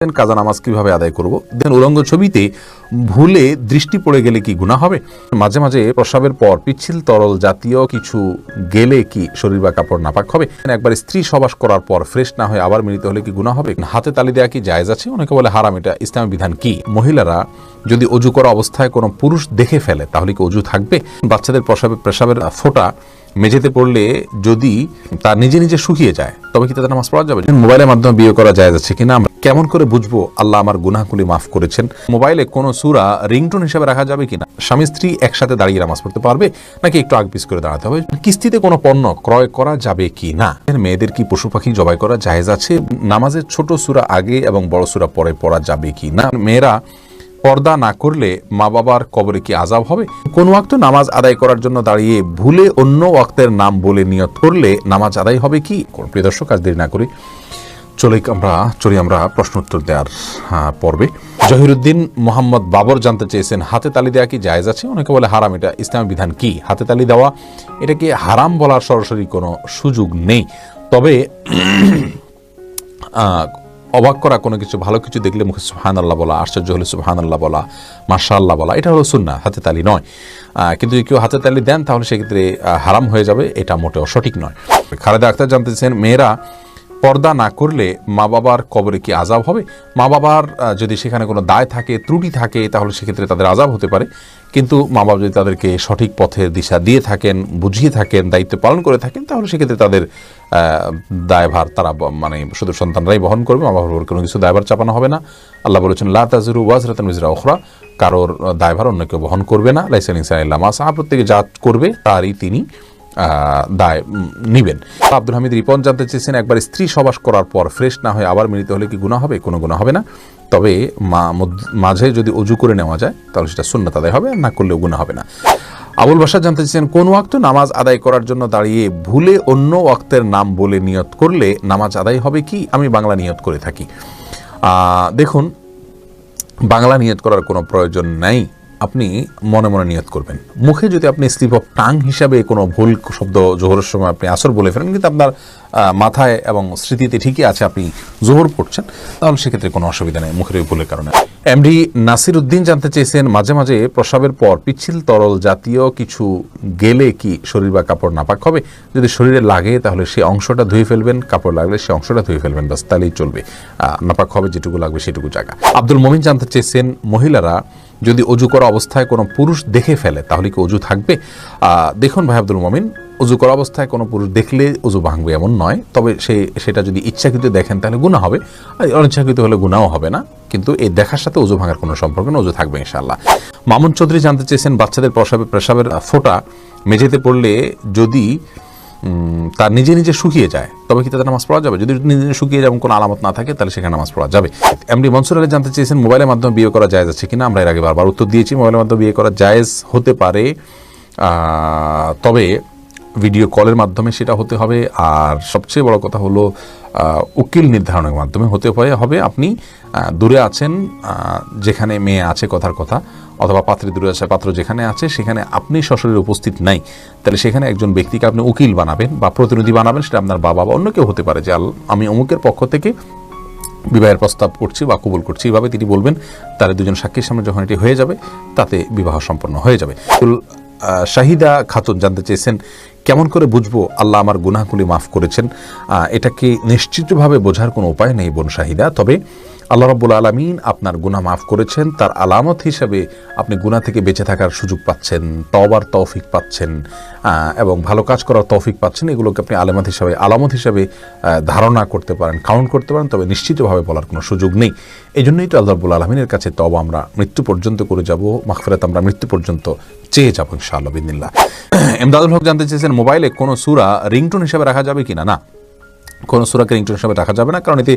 কাজা নামাজ কীভাবে আদায় করব? দেন উলঙ্গ ছবিতে ভুলে দৃষ্টি পড়ে গেলে কি গুনাহ হবে? মাঝে মাঝে প্রসাবের পর পিচ্ছিল তরল জাতীয় কিছু গেলে কি শরীর বা কাপড় নাপাক হবে? একবার স্ত্রী সবাস করার পর ফ্রেশ না হয়ে আবার মিলিত হলে কি গুনাহ হবে? হাতে তালি দেওয়া কি জায়জ আছে? অনেকে বলে হারাম, এটা ইসলামী বিধান কি? মহিলারা যদি অজু করা অবস্থায় কোনো পুরুষ দেখে ফেলে, তাহলে কি অজু থাকবে? বাচ্চাদের প্রসাবের প্রসাবের ফোঁটা মেঝেতে পড়লে যদি তা নিজে নিজে শুকিয়ে যায়, তবে কি তাদের নামাজ পড়া যাবে? মোবাইলের মাধ্যমে বিয়ে করা যায় যাচ্ছে কিনা? কেমন করে বুঝব আল্লাহ আমার গুনাহগুলি মাফ করেছেন? মোবাইলে কোনো সুরা রিংটোন হিসেবে রাখা যাবে কিনা? স্বামী স্ত্রী একসাথে দাঁড়িয়ে নামাজ পড়তে পারবে, নাকি একটু আগ পিছ করে দাঁড়াতে হবে? কিস্তিতে কোনো পণ্য ক্রয় করা যাবে কি না মেয়েদের কি পশু পাখি জবাই করা জায়েজ আছে? নামাজের ছোট সুরা আগে এবং বড় সুরা পরে পড়া যাবে কি না মেয়েরা পর্দা না করলে মা বাবার কবরে কি আজাব হবে? কোন ওয়াক্ত নামাজ আদায় করার জন্য দাঁড়িয়ে ভুলে অন্য ওয়াক্তের নাম বলে নিয়ত করলে নামাজ আদায় হবে কি? প্রিয় দর্শক কাজ দেরি না করি চলে আমরা, চলি আমরা প্রশ্ন উত্তর দেওয়ার পর্বে। জহিরুদ্দিন মোহাম্মদ বাবর জানতে চেয়েছেন, হাতে তালি দেওয়া কি জায়েজ আছে? অনেকে বলে হারাম, এটা ইসলামী বিধান কি? হাতে তালি দেওয়া এটাকে হারাম বলার সরাসরি কোনো সুযোগ নেই? তবে অবাক করা কোনো কিছু, ভালো কিছু দেখলে মুখে সুহান আল্লাহ বলা, আশ্চর্য হলে সুহান আল্লাহ বলা মার্শা আল্লাহ বলা, এটা হলো সুন্না হাতে তালি নয়। কিন্তু যদি কেউ হাতে তালি দেন, তাহলে সেক্ষেত্রে হারাম হয়ে যাবে, এটা মোটেও সঠিক নয়। খালেদা আক্তার জানতে চান মেয়েরা পর্দা না করলে মা বাবার কবরে কি আজাব হবে? মা বাবার যদি সেখানে কোনো দায় থাকে, ত্রুটি থাকে, তাহলে সেক্ষেত্রে তাদের আজাব হতে পারে। কিন্তু মা বাবা যদি তাদেরকে সঠিক পথের দিশা দিয়ে থাকেন, বুঝিয়ে থাকেন, দায়িত্ব পালন করে থাকেন, তাহলে সেক্ষেত্রে তাদের দায়ভার তারা মানে শুধু সন্তানরাই বহন করবে, মা বাবার কোনো কিছু দায়ভার চাপানো হবে না। আল্লাহ বলেছেন, লা তাজরু ওয়াজরাতান মিজরা ওখরা কারোর দায়ভার অন্য কেউ বহন করবে না। লাইসেন ইনসান ইল্লাহ মা সাহা, প্রত্যেকে যা করবে, তারই তিনি দায় নিবেন। আব্দুল হামিদ রিপন জানতে চেয়েছেন, একবার স্ত্রী সবাস করার পর ফ্রেশ না হয়ে আবার মিলিত হলে কি গুণা হবে? কোনো গুণা হবে না। তবে মাঝে যদি অজু করে নেওয়া যায়, তাহলে সেটা সুন্নাত আদায় হবে না করলেও গুণা হবে না। আবুল বাসা জানতে চেয়েছেন, কোন ওয়াক্ত নামাজ আদায় করার জন্য দাঁড়িয়ে ভুলে অন্য ওয়াক্তের নাম বলে নিয়ত করলে নামাজ আদায় হবে কি? আমি বাংলা নিয়ত করে থাকি। দেখুন, বাংলা নিয়ত করার কোনো প্রয়োজন নাই। আপনি মনে মনে নিয়ত করবেন। মুখে যদি আপনি স্লিপ অফ টাং হিসাবে কোনো ভুল শব্দ জোহরের সময় আপনি আসর বলে ফেলেন, কিন্তু আপনার মাথায় এবং স্মৃতিতে ঠিকই আছে আপনি জোহর পড়ছেন, তাহলে সেক্ষেত্রে কোনো অসুবিধা নেই মুখের ওই ভুলের কারণে। এমডি নাসির উদ্দিন জানতে চেয়েছেন, মাঝে মাঝে প্রসাবের পর পিচ্ছিল তরল জাতীয় কিছু গেলে কি শরীর বা কাপড় নাপাক হবে? যদি শরীরে লাগে তাহলে সেই অংশটা ধুয়ে ফেলবেন, কাপড় লাগলে সেই অংশটা ধুয়ে ফেলবেন বাস তাহলেই চলবে। নাপাক হবে যেটুকু লাগবে সেটুকু জায়গা। আব্দুল মমিন জানতে চেয়েছেন, মহিলারা যদি অজু করা অবস্থায় কোনো পুরুষ দেখে ফেলে, তাহলে কি অজু থাকবে? দেখুন ভাই আব্দুল মমিন, অজু করা অবস্থায় কোনো পুরুষ দেখলে অজু ভাঙবে এমন নয়। তবে সে, সেটা যদি ইচ্ছাকৃত দেখেন, তাহলে গুণা হবে। আর অনিচ্ছাকৃত হলে গুণাও হবে না। কিন্তু এই দেখার সাথে অজু ভাঙার কোনো সম্পর্ক না অজু থাকবে ইনশাল্লাহ মামুন চৌধুরী জানতে চেয়েছেন, বাচ্চাদের প্রসাবে প্রসাবের ফোঁটা মেঝেতে পড়লে যদি তার নিজে নিজে শুকিয়ে যায়। তবে কি তাদের নামাজ পড়া যাবে? যদি নিজে নিজে শুকিয়ে এবং কোনো আলামত না থাকে, তাহলে সেখানে নামাজ পড়া যাবে। এমডি মনসুর আলী জানতে চেয়েছেন, মোবাইলের মাধ্যমে বিয়ে করা জায়েজ আছে কিনা? আমরা এর আগে বারবার উত্তর দিয়েছি, মোবাইলের মাধ্যমে বিয়ে করা জায়েজ হতে পারে। তবে ভিডিও কলের মাধ্যমে সেটা হতে হবে। আর সবচেয়ে বড় কথা হলো উকিল নির্ধারণের মাধ্যমে হতে পারে হবে আপনি দূরে আছেন যেখানে মেয়ে আছে কথার কথা, অথবা পাত্রে দূরে আছে, পাত্র যেখানে আছে, সেখানে আপনি সশরীরে উপস্থিত নাই। তাহলে সেখানে একজন ব্যক্তিকে আপনি উকিল বানাবেন বা প্রতিনিধি বানাবেন, সেটা আপনার বাবা বা অন্য কেউ হতে পারে। যে আমি অমুকের পক্ষ থেকে বিবাহের প্রস্তাব করছি বা কবুল করছি এইভাবে তিনি বলবেন তার দুজন সাক্ষীর সামনে যখন এটি হয়ে যাবে, তাতে বিবাহ সম্পন্ন হয়ে যাবে। শাহিদা খাতুন জানতে চেয়েছেন, কেমন করে বুঝব আল্লাহ আমার গুনাহগুলি মাফ করেছেন? এটাকে নিশ্চিতভাবে বোঝার কোনো উপায় নেই বোন শাহিদা? তবে আল্লাহ রাব্বুল আলমিন আপনার গুনাহ মাফ করেছেন, তার আলামত হিসাবে আপনি গুনাহ থেকে বেঁচে থাকার সুযোগ পাচ্ছেন, তওবার তৌফিক পাচ্ছেন এবং ভালো কাজ করার তৌফিক পাচ্ছেন, এগুলোকে আপনি আলামত হিসাবে আলামত হিসাবে ধারণা করতে পারেন কাউন্ট করতে পারেন, তবে নিশ্চিতভাবে বলার কোনো সুযোগ নেই। এই জন্যই তো আল্লাহ রাব্বুল আলমিনের কাছে তবা আমরা মৃত্যু পর্যন্ত করে যাব, মাগফিরাত আমরা মৃত্যু পর্যন্ত চেয়ে যাব ইনশাআল্লাহ বিদিল্লাহ এমদাদুল হক জানতে চেয়েছেন, মোবাইলে কোনো সুরা রিংটোন হিসাবে রাখা যাবে কিনা? না, কোনো সুরাকে রিংটোন হিসাবে রাখা যাবে না, কারণ এতে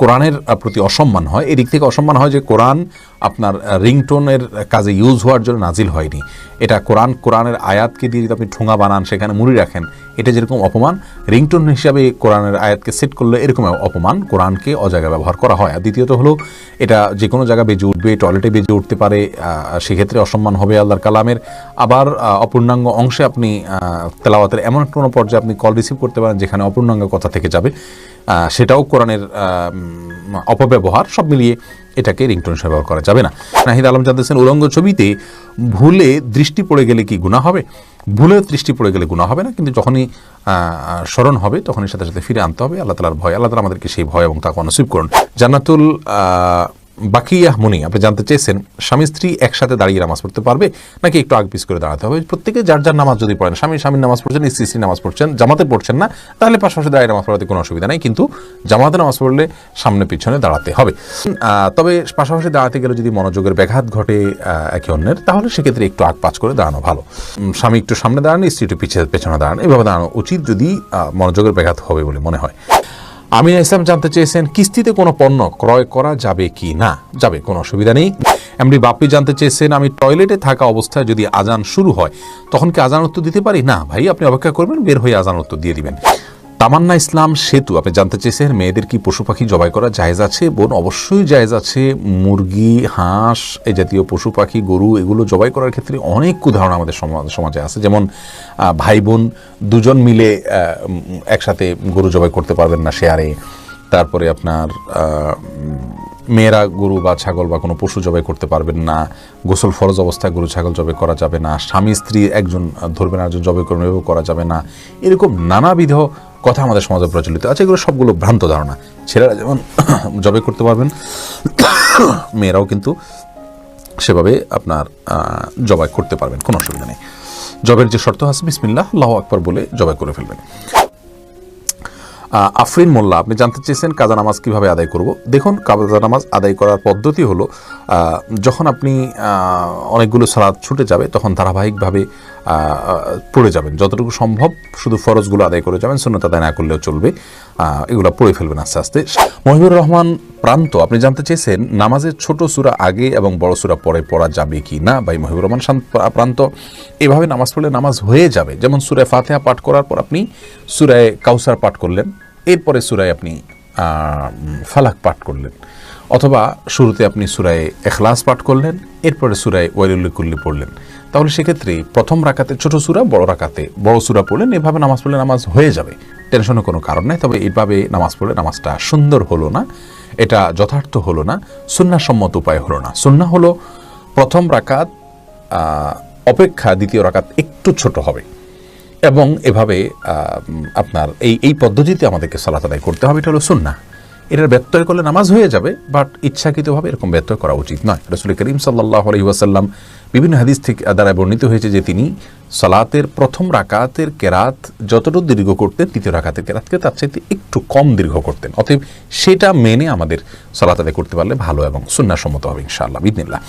কোরআনের প্রতি অসম্মান হয়। এদিক থেকে অসম্মান হয় যে কোরআন আপনার রিংটোনের কাজে ইউজ হওয়ার জন্য নাজিল হয়নি। এটা কোরআন, কোরআনের আয়াতকে দিয়ে যদি আপনি ঠোঙা বানান, সেখানে মুড়ি রাখেন, এটা যেরকম অপমান, রিংটোন হিসাবে কোরআনের আয়াতকে সেট করলে এরকম অপমান কোরআনকে অজায়গায় ব্যবহার করা হয়। আর দ্বিতীয়ত হলো, এটা যে কোনো জায়গায় বেজে উঠবে টয়লেটে বেজে উঠতে পারে সেক্ষেত্রে অসম্মান হবে আল্লাহর কালামের। আবার অপূর্ণাঙ্গ অংশে আপনি তেলাওয়াতের এমন কোনো পর্যায়ে আপনি কল রিসিভ করতে পারেন, যেখানে অপূর্ণাঙ্গ কথা থেকে যাবে। সেটাও কোরআনের অপব্যবহার, সব মিলিয়ে এটাকে রিংটোন হিসেবে ব্যবহার করা যাবে না। নাহিদ আলম জানতেছেন, উলঙ্গ ছবিতে ভুলে দৃষ্টি পড়ে গেলে কি গুণা হবে? ভুলে দৃষ্টি পড়ে গেলে গুণা হবে না, কিন্তু যখনই স্মরণ হবে, তখনই সাথে সাথে ফিরে আনতে হবে। আল্লাহ তালার ভয়, আল্লাহ তালা আমাদেরকে সেই ভয় এবং তাকে নসিব করুন। জান্নাতুল বাকিয়াহ মুনি, আপনি জানতে চেয়েছেন, স্বামী স্ত্রী একসাথে দাঁড়িয়ে নামাজ পড়তে পারবে? নাকি একটু আগ পিছ করে দাঁড়াতে হবে? প্রত্যেকে যার যার নামাজ যদি পড়েন, স্বামী স্বামীর নামাজ পড়ছেন, স্ত্রী স্ত্রী নামাজ পড়ছেন, জামাতে পড়ছেন না, তাহলে পাশাপাশি দাঁড়িয়ে নামাজ পড়াতে কোনো অসুবিধা নেই, কিন্তু জামাতে নামাজ পড়লে সামনে পিছনে দাঁড়াতে হবে। তবে পাশাপাশি দাঁড়াতে গেলে যদি মনোযোগের ব্যাঘাত ঘটে একে অন্যের, তাহলে সেক্ষেত্রে একটু আগ পাচ করে দাঁড়ানো ভালো। স্বামী একটু সামনে দাঁড়ান, স্ত্রী একটু পিছিয়ে পেছনে দাঁড়ান, এভাবে দাঁড়ানো উচিত যদি মনোযোগের ব্যাঘাত হবে বলে মনে হয়। আমিনা ইসলাম জানতে চেয়েছেন, কিস্তিতে কোনো পণ্য ক্রয় করা যাবে কি না? যাবে, কোনো অসুবিধা নেই। এমনি বাপ্পি জানতে চেয়েছেন, আমি টয়লেটে থাকা অবস্থায় যদি আজান শুরু হয়, তখন কি আজান উত্তর দিতে পারি? না ভাই, আপনি অপেক্ষা করবেন, বের হয়ে আজান উত্তর দিয়ে দিবেন। তামান্না ইসলাম সেতু, আপনি জানতে চেয়েছেন মেয়েদের কি পশু পাখি জবাই করা জায়েজ আছে? বোন, অবশ্যই জায়েজ আছে। মুরগি, হাঁস, এই জাতীয় পশু পাখি, গরু, এগুলো জবাই করার ক্ষেত্রে অনেক উদাহরণ আমাদের সমাজ আছে। যেমন ভাই বোন দুজন মিলে একসাথে গরু জবাই করতে পারবেন না শেয়ারে। তারপরে আপনার মেয়েরা গরু বা ছাগল বা কোনো পশু জবাই করতে পারবেন না। গোসল ফরজ অবস্থায় গরু ছাগল জবাই করা যাবে না। স্বামী, স্ত্রী একজন ধরবেন একজন জবাই করবেন করা যাবে না। এরকম নানাবিধ কথা আমাদের সমাজে প্রচলিত আছে, এগুলো সবগুলো ভ্রান্ত ধারণা। ছেলেরা যেমন জবে করতে পারবেন, মেয়েরাও কিন্তু সেভাবে আপনার জবাই করতে পারবেন, কোনো অসুবিধা নেই। জবের যে শর্ত আছে, বিসমিল্লাহ, আল্লাহ আকবর বলে জবাই করে ফেলবেন। আফরিন মোল্লা, আপনি জানতে চেয়েছেন কাজা নামাজ কীভাবে আদায় করব। দেখুন, কাজা নামাজ আদায় করার পদ্ধতি হলো যখন আপনি অনেকগুলো সালাদ ছুটে যাবে, তখন ধারাবাহিকভাবে পড়ে যাবেন। যতটুকু সম্ভব শুধু ফরজগুলো আদায় করে যাবেন শূন্যতা আদায় না করলেও চলবে। এগুলো পড়ে ফেলবেন আস্তে আস্তে। মহিবুর রহমান প্রান্ত, আপনি জানতে চেয়েছেন নামাজের ছোট সূরা আগে এবং বড় সূরা পরে পড়া যাবে কি না? ভাই, মহিবুর রহমান প্রান্ত, এভাবে নামাজ পড়লে নামাজ হয়ে যাবে। যেমন সুরায় ফাতেহা পাঠ করার পর আপনি সুরায় কাউসার পাঠ করলেন এরপরে সুরায় আপনি ফালাক পাঠ করলেন। অথবা শুরুতে আপনি সুরায় এখলাস পাঠ করলেন, এরপরে সুরায় ওয়াইলুল্লিকুল্লি পড়লেন। তাহলে সেক্ষেত্রে প্রথম রাকাতে, ছোট সুরা, বড় রাকাতে, বড় সুরা পড়লেন, এভাবে নামাজ পড়লে নামাজ হয়ে যাবে। টেনশনের কোনো কারণ নেই, তবে এভাবে নামাজ পড়লে নামাজটা সুন্দর হলো না, এটা যথার্থ হলো না, সুন্নাসম্মত উপায় হলো না। সুন্না হলো প্রথম রাকাত অপেক্ষা দ্বিতীয় রাকাত একটু ছোট হবে। এবং এভাবে আপনার এই এই পদ্ধতিতে আমাদেরকে সালাত আদায় করতে হবে। এটা হলো সুন্না এটার ব্যত্যয় করলে নামাজ হয়ে যাবে, বাট ইচ্ছাকৃতভাবে এরকম ব্যত্যয় করা উচিত নয়। রসুল করিম সাল্লাহ আলহি ওয়াসাল্লাম বিভিন্ন হাদিস থেকে দ্বারা বর্ণিত হয়েছে যে তিনি সালাতের প্রথম রাকাতের কেরাত যতটুকু দীর্ঘ করতেন, তৃতীয় রাকাতের কেরাতকে তার চাইতে একটু কম দীর্ঘ করতেন। অতএব সেটা মেনে আমাদের সালাত আদায় করতে পারলে ভালো এবং সুন্নাসম্মত হবে ইনশাআল্লাহ বিদিনিল্লাহ